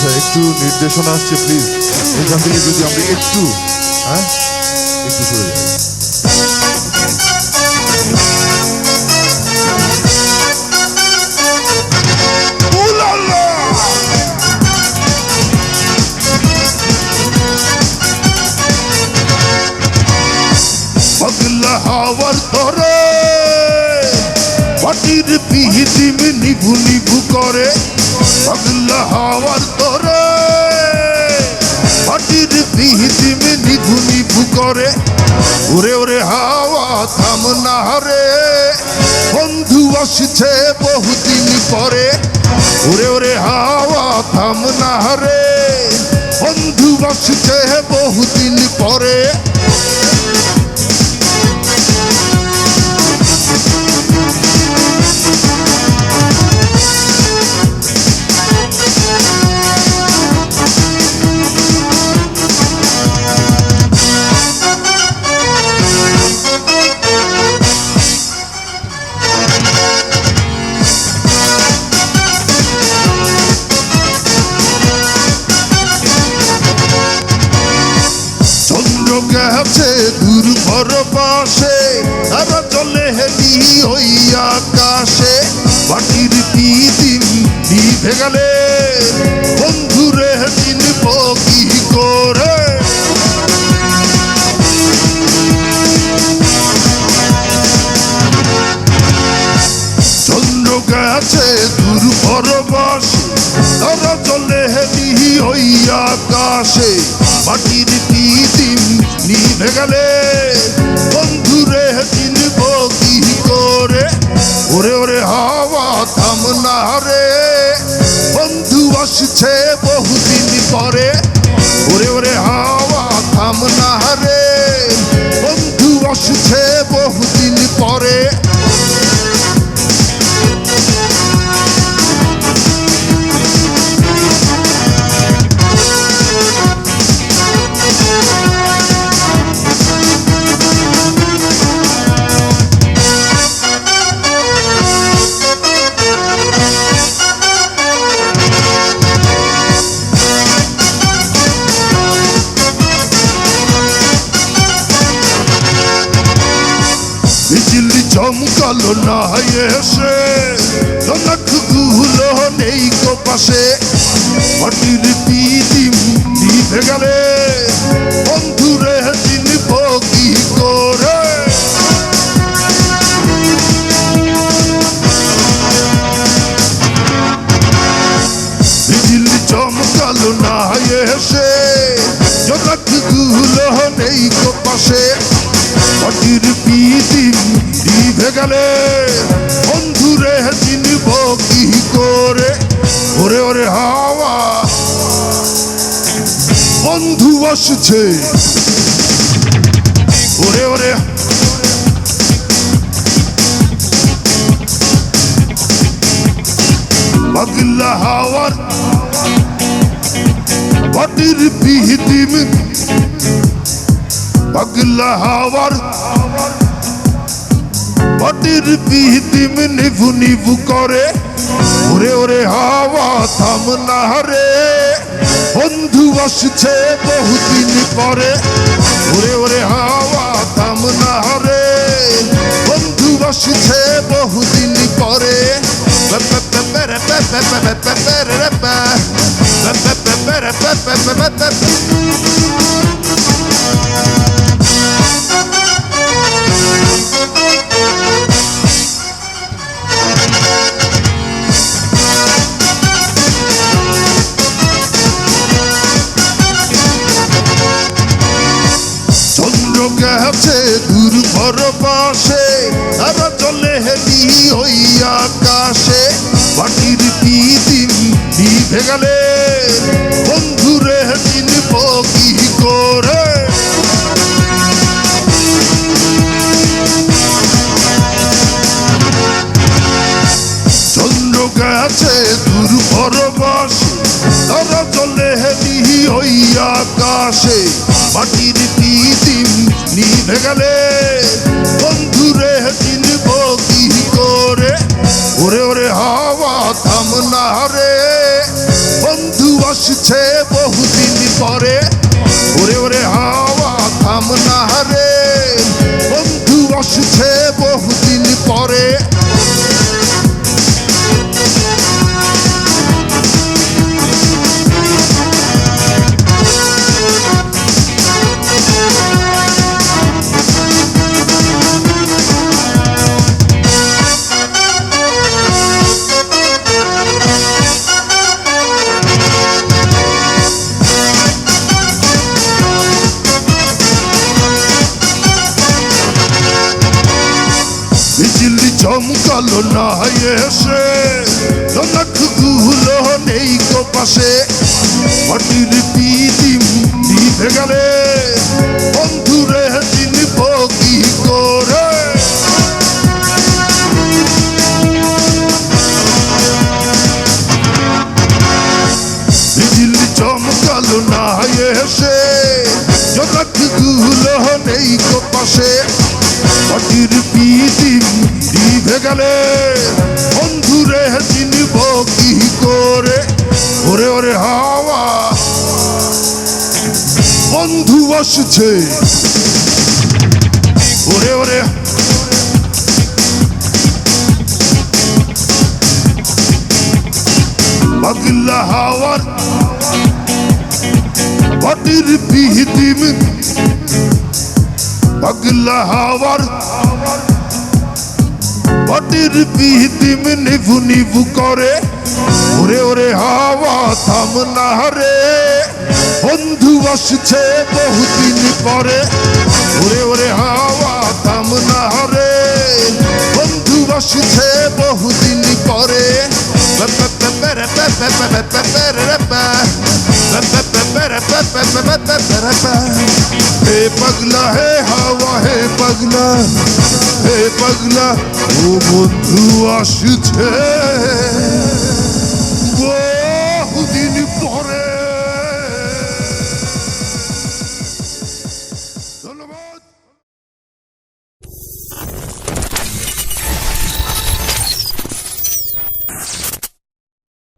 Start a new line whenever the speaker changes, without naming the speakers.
আচ্ছা একটু নির্দেশনা আসছে প্লিজ এখান থেকে যদি আমরা একটু হ্যাঁ? একটু সরে যাই!
পাগলা হাওয়ার ধরে মাটির পিহিতিম নিভু নিভু করে, পাগলা হাওয়ার ধরে মাটির পিহিতিম নিভু নিভু করে, ওরে ওরে হাওয়া থাম না রে। বন্ধু আসছে বহুদিন পরে, ওরে ওরে হাওয়া থাম না রে। বন্ধু আসছে বহুদিন গেছে পর পাশে তারা চলে হেলি ওই আকাশে। মাটির পিদিম নিভে গেলে বন্ধুরে চিনব কি করে। চন্দ্র গেছে দূর পরবাসে তারা চলে হেলি ওই আকাশে। নিভে গেলে? বন্ধুরে চিনব কি করে? ওরে ওরে, হাওয়া থাম না রে। বন্ধু আসছে বহুদিন পরে। ওরে ওরে চমকালো না এসে জনকগুলো নেই কো পাশে। মাটির পিদিম আসছে ওরে ওরে। পাগলা হাওয়ার মাটির পিদিম পাগলা হাওয়ার মাটির পিহিতিম নিভু নিভু করে। ওরে ওরে, হাওয়া থাম না রে। বন্ধু আসছে বহুদিন পরে ওরে ওরে হাওয়া দাম না রে বন্ধু বসছে বহুদিন পরে গেছে দূর পর পাশে। তারা চলে হেলি ওই আকাশে। মাটির পিদিম নিভে গেলে বন্ধুরে চিনব কি করে। ওরে ওরে, হাওয়া থাম না রে। বন্ধু আসছে বহুদিন পরে। ওরে ওরে, হাওয়া থাম না রে। বন্ধু আসছে চমকালো না এসে। জনকগুলো নেই কো পাশে। মাটির পিদিম দিতে গেলে বন্ধুরে চিনব কি করে। বিজলি চমকালো না এসে। জনকগুলো নেই কো পাশে। মাটির পিদিম গেলে বন্ধুরে চিনব কি করে? ওরে ওরে, হাওয়া। বন্ধু আসছে ওরে ওরে। হাওয়ার পাটির পিহিতিম। পাগলা হাওয়ার পাটির পিহিতিম নিভু নিভু করে। ওরে ওরে, হাওয়া থাম না রে। বন্ধু আসছে বহুদিন পরে। ওরে ওরে, হাওয়া থাম না রে। বন্ধু আসছে বহুদিন পরে। হে হাওয়া, হে পাগলা। হে পাগলা ও বন্ধু আসছে।